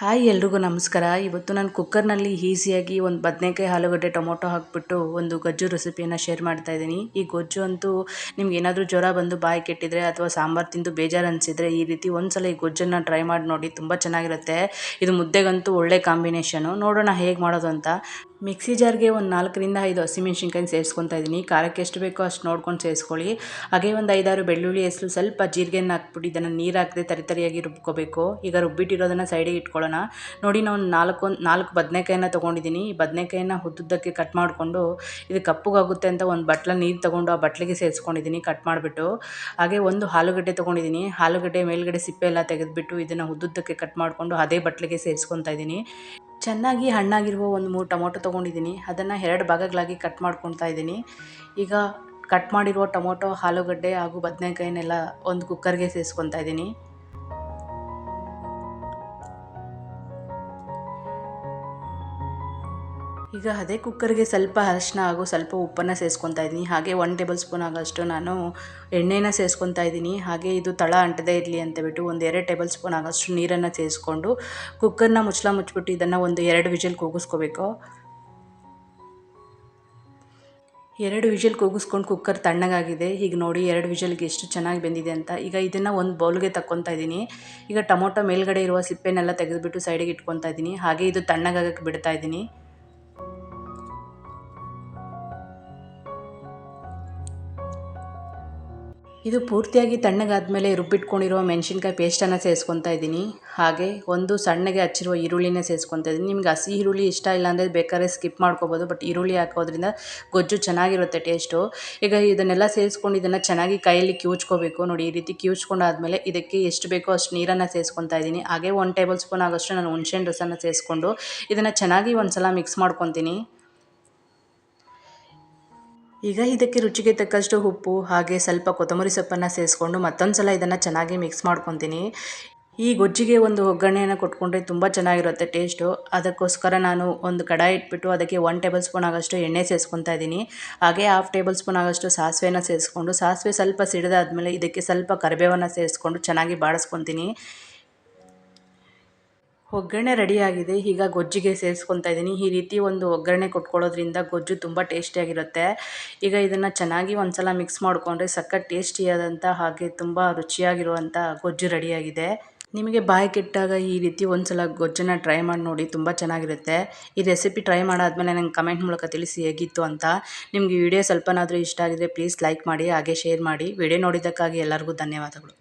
Hi ಎಲ್ರಿಗೂ ನಮಸ್ಕಾರ. ಇವತ್ತು ನಾನು ಕುಕ್ಕರ್ನಲ್ಲಿ ಈಸಿಯಾಗಿ ಒಂದು ಬದನೆಕಾಯಿ, ಆಲೂಗಡ್ಡೆ, ಟೊಮೊಟೊ ಹಾಕಿಬಿಟ್ಟು ಒಂದು ಗೊಜ್ಜು ರೆಸಿಪಿಯನ್ನು ಶೇರ್ ಮಾಡ್ತಾ ಇದ್ದೀನಿ. ಈ ಗೊಜ್ಜು ಅಂತೂ ನಿಮ್ಗೆ ಏನಾದರೂ ಜ್ವರ ಬಂದು ಬಾಯಿ ಕೆಟ್ಟಿದ್ರೆ ಅಥವಾ ಸಾಂಬಾರು ತಿಂದು ಬೇಜಾರು ಅನಿಸಿದ್ರೆ ಈ ರೀತಿ ಒಂದ್ಸಲ ಈ ಗೊಜ್ಜನ್ನು ಟ್ರೈ ಮಾಡಿ ನೋಡಿ, ತುಂಬ ಚೆನ್ನಾಗಿರುತ್ತೆ. ಇದು ಮುದ್ದೆಗಂತೂ ಒಳ್ಳೆ ಕಾಂಬಿನೇಷನು. ನೋಡೋಣ ಹೇಗೆ ಮಾಡೋದು ಅಂತ. ಮಿಕ್ಸಿ ಜಾರ್ಗೆ ಒಂದು ನಾಲ್ಕರಿಂದ ಐದು ಹಸಿಮೆಣ್ಸಿನ್ಕಾಯಿ ಸೇರಿಸ್ಕೊತಾ ಇದ್ದೀನಿ ಖಾರಕ್ಕೆ ಎಷ್ಟು ಬೇಕೋ ಅಷ್ಟು ನೋಡ್ಕೊಂಡು ಸೇರಿಸ್ಕೊಳ್ಳಿ. ಹಾಗೆ ಒಂದು ಐದಾರು ಬೆಳ್ಳುಳ್ಳಿ, ಹೆಸರು ಸ್ವಲ್ಪ ಜೀರಿಗೆನ ಹಾಕ್ಬಿಟ್ಟು ಇದನ್ನು ನೀರು ಹಾಕದೆ ತರಿ ತರಿಯಾಗಿ ರುಬ್ಕೋಬೇಕು. ಈಗ ರುಬ್ಬಿಟ್ಟಿರೋದನ್ನು ಸೈಡಿಗೆ ಇಟ್ಕೊಳ್ಳೋಣ. ನೋಡಿ ನಾನು ನಾಲ್ಕು ನಾಲ್ಕು ಬದನೆಕಾಯಿನ ತೊಗೊಂಡಿದ್ದೀನಿ ಈ ಬದನೆಕಾಯಿನ ಉದ್ದುದ್ದಕ್ಕೆ ಕಟ್ ಮಾಡಿಕೊಂಡು ಇದು ಕಪ್ಪಗಾಗುತ್ತೆ ಅಂತ ಒಂದು ಬಟ್ಲ ನೀರು ತೊಗೊಂಡು ಆ ಬಟ್ಲಿಗೆ ಸೇರಿಸ್ಕೊಂಡಿದ್ದೀನಿ ಕಟ್ ಮಾಡಿಬಿಟ್ಟು. ಹಾಗೆ ಒಂದು ಆಲೂಗಡ್ಡೆ ತೊಗೊಂಡಿದ್ದೀನಿ ಆಲೂಗಡ್ಡೆ ಮೇಲ್ಗಡೆ ಸಿಪ್ಪೆ ಎಲ್ಲ ತೆಗೆದುಬಿಟ್ಟು ಇದನ್ನು ಉದ್ದುದ್ದಕ್ಕೆ ಕಟ್ ಮಾಡಿಕೊಂಡು ಅದೇ ಬಟ್ಲಿಗೆ ಸೇರಿಸ್ಕೊತಾ ಇದ್ದೀನಿ ಚೆನ್ನಾಗಿ ಹಣ್ಣಾಗಿರುವ ಒಂದು ಮೂರು ಟೊಮೊಟೊ ತೊಗೊಂಡಿದ್ದೀನಿ. ಅದನ್ನು ಎರಡು ಭಾಗಗಳಾಗಿ ಕಟ್ ಮಾಡ್ಕೊತಾ ಇದ್ದೀನಿ. ಈಗ ಕಟ್ ಮಾಡಿರುವ ಟೊಮೊಟೊ, ಆಲೂಗಡ್ಡೆ ಹಾಗೂ ಬದನೇಕಾಯಿನೆಲ್ಲ ಒಂದು ಕುಕ್ಕರ್ಗೆ ಸೇರಿಸ್ಕೊತಾ ಇದ್ದೀನಿ. ಈಗ ಅದೇ ಕುಕ್ಕರ್ಗೆ ಸ್ವಲ್ಪ ಅರಿಶಿನ ಹಾಗೂ ಸ್ವಲ್ಪ ಉಪ್ಪನ್ನು ಸೇರಿಸ್ಕೊತಾ ಇದ್ದೀನಿ. ಹಾಗೆ ಒನ್ ಟೇಬಲ್ ಸ್ಪೂನ್ ಆಗೋಷ್ಟು ನಾನು ಎಣ್ಣೆನ ಸೇರಿಸ್ಕೊತಾ ಇದ್ದೀನಿ. ಹಾಗೆ ಇದು ತಳ ಅಂಟದೇ ಇರಲಿ ಅಂತ ಬಿಟ್ಟು ಒಂದು ಎರಡು ಟೇಬಲ್ ಸ್ಪೂನ್ ಆಗೋಷ್ಟು ನೀರನ್ನು ಸೇರಿಸ್ಕೊಂಡು ಕುಕ್ಕರ್ನ ಮುಚ್ಚಳ ಮುಚ್ಚಿಬಿಟ್ಟು ಇದನ್ನು ಒಂದು ಎರಡು ವಿಜಿಲ್ ಕೂಗಿಸ್ಕೋಬೇಕು. ಎರಡು ವಿಷಲ್ ಕೂಗಿಸ್ಕೊಂಡು ಕುಕ್ಕರ್ ತಣ್ಣಗಾಗಿದೆ. ಈಗ ನೋಡಿ ಎರಡು ವಿಷಲ್ಗೆ ಎಷ್ಟು ಚೆನ್ನಾಗಿ ಬೆಂದಿದೆ ಅಂತ. ಈಗ ಇದನ್ನು ಒಂದು ಬೌಲ್ಗೆ ತಕ್ಕೊತಾ ಇದ್ದೀನಿ. ಈಗ ಟೊಮೊಟೊ ಮೇಲ್ಗಡೆ ಇರುವ ಸಿಪ್ಪೆನೆಲ್ಲ ತೆಗೆದುಬಿಟ್ಟು ಸೈಡಿಗೆ ಇಟ್ಕೊತಾ ಇದ್ದೀನಿ. ಹಾಗೆ ಇದು ತಣ್ಣಗಾಗಕ್ಕೆ ಬಿಡ್ತಾ ಇದ್ದೀನಿ. ಇದು ಪೂರ್ತಿಯಾಗಿ ತಣ್ಣಗಾದ್ಮೇಲೆ ರುಬ್ಬಿಟ್ಕೊಂಡಿರುವ ಮೆಣಸಿನ್ಕಾಯಿ ಪೇಸ್ಟನ್ನು ಸೇರಿಸ್ಕೊತಾ ಇದ್ದೀನಿ. ಹಾಗೆ ಒಂದು ಸಣ್ಣಗೆ ಹಚ್ಚಿರುವ ಈರುಳ್ಳಿನ ಸೇರಿಸ್ಕೊತಾ ಇದ್ದೀನಿ. ನಿಮ್ಗೆ ಹಸಿ ಈರುಳ್ಳಿ ಇಷ್ಟ ಇಲ್ಲ ಅಂದರೆ ಬೇಕಾದ್ರೆ ಸ್ಕಿಪ್ ಮಾಡ್ಕೋಬೋದು, ಬಟ್ ಈರುಳ್ಳಿ ಹಾಕೋದ್ರಿಂದ ಗೊಜ್ಜು ಚೆನ್ನಾಗಿರುತ್ತೆ ಟೇಸ್ಟು. ಈಗ ಇದನ್ನೆಲ್ಲ ಸೇರಿಸ್ಕೊಂಡು ಇದನ್ನು ಚೆನ್ನಾಗಿ ಕೈಯಲ್ಲಿ ಕಿವುಚ್ಕೋಬೇಕು. ನೋಡಿ, ಈ ರೀತಿ ಕಿವುಚ್ಕೊಂಡಾದ್ಮೇಲೆ ಇದಕ್ಕೆ ಎಷ್ಟು ಬೇಕೋ ಅಷ್ಟು ನೀರನ್ನು ಸೇರಿಸ್ಕೊತಾ ಇದ್ದೀನಿ. ಹಾಗೆ ಒನ್ ಟೇಬಲ್ ಸ್ಪೂನ್ ಆಗೋಷ್ಟು ನಾನು ಹುಣಸೆಹಣ್ಣು ರಸನ ಸೇರಿಸ್ಕೊಂಡು ಇದನ್ನು ಚೆನ್ನಾಗಿ ಒಂದು ಸಲ ಮಿಕ್ಸ್ ಮಾಡ್ಕೊತೀನಿ. ಈಗ ಇದಕ್ಕೆ ರುಚಿಗೆ ತಕ್ಕಷ್ಟು ಉಪ್ಪು, ಹಾಗೆ ಸ್ವಲ್ಪ ಕೊತ್ತಂಬರಿ ಸೊಪ್ಪನ್ನು ಸೇರಿಸ್ಕೊಂಡು ಮತ್ತೊಂದು ಸಲ ಇದನ್ನು ಚೆನ್ನಾಗಿ ಮಿಕ್ಸ್ ಮಾಡ್ಕೊತೀನಿ. ಈ ಗೊಜ್ಜಿಗೆ ಒಂದು ಒಗ್ಗರಣೆಯನ್ನು ಕೊಟ್ಕೊಂಡ್ರೆ ತುಂಬ ಚೆನ್ನಾಗಿರುತ್ತೆ ಟೇಸ್ಟು ಅದಕ್ಕೋಸ್ಕರ ನಾನು ಒಂದು ಕಡಾಯಿ ಇಟ್ಬಿಟ್ಟು ಅದಕ್ಕೆ ಒನ್ ಟೇಬಲ್ ಸ್ಪೂನ್ ಆಗೋಷ್ಟು ಎಣ್ಣೆ ಸೇರಿಸ್ಕೊತಾ ಇದ್ದೀನಿ. ಹಾಗೆ ಹಾಫ್ ಟೇಬಲ್ ಸ್ಪೂನ್ ಆಗೋಷ್ಟು ಸಾಸಿವೆನ ಸೇರಿಸ್ಕೊಂಡು ಸಾಸಿವೆ ಸ್ವಲ್ಪ ಸಿಡಿದಾದ್ಮೇಲೆ ಇದಕ್ಕೆ ಸ್ವಲ್ಪ ಕರಿಬೇವನ್ನು ಸೇರಿಸ್ಕೊಂಡು ಚೆನ್ನಾಗಿ ಬಾಡಿಸ್ಕೊತೀನಿ ಒಗ್ಗರಣೆ ರೆಡಿಯಾಗಿದೆ. ಈಗ ಗೊಜ್ಜಿಗೆ ಸೇರಿಸ್ಕೊತಾ ಇದ್ದೀನಿ. ಈ ರೀತಿ ಒಂದು ಒಗ್ಗರಣೆ ಕೊಟ್ಕೊಳ್ಳೋದ್ರಿಂದ ಗೊಜ್ಜು ತುಂಬ ಟೇಸ್ಟಿಯಾಗಿರುತ್ತೆ. ಈಗ ಇದನ್ನು ಚೆನ್ನಾಗಿ ಒಂದು ಸಲ ಮಿಕ್ಸ್ ಮಾಡಿಕೊಂಡ್ರೆ ಸಖತ್ ಟೇಸ್ಟಿಯಾದಂಥ ಹಾಗೆ ತುಂಬ ರುಚಿಯಾಗಿರುವಂಥ ಗೊಜ್ಜು ರೆಡಿಯಾಗಿದೆ. ನಿಮಗೆ ಬಾಯಿ ಕೆಟ್ಟಾಗ ಈ ರೀತಿ ಒಂದು ಸಲ ಗೊಜ್ಜನ್ನು ಟ್ರೈ ಮಾಡಿ ನೋಡಿ ತುಂಬ ಚೆನ್ನಾಗಿರುತ್ತೆ. ಈ ರೆಸಿಪಿ ಟ್ರೈ ಮಾಡಾದ್ಮೇಲೆ ನಂಗೆ ಕಮೆಂಟ್ ಮೂಲಕ ತಿಳಿಸಿ ಹೇಗಿತ್ತು ಅಂತ. ನಿಮಗೆ ವಿಡಿಯೋ ಸ್ವಲ್ಪನಾದರೂ ಇಷ್ಟ ಆಗಿದ್ರೆ ಪ್ಲೀಸ್ ಲೈಕ್ ಮಾಡಿ, ಹಾಗೆ ಶೇರ್ ಮಾಡಿ. ವಿಡಿಯೋ ನೋಡಿದ್ದಕ್ಕಾಗಿ ಎಲ್ಲರಿಗೂ ಧನ್ಯವಾದಗಳು.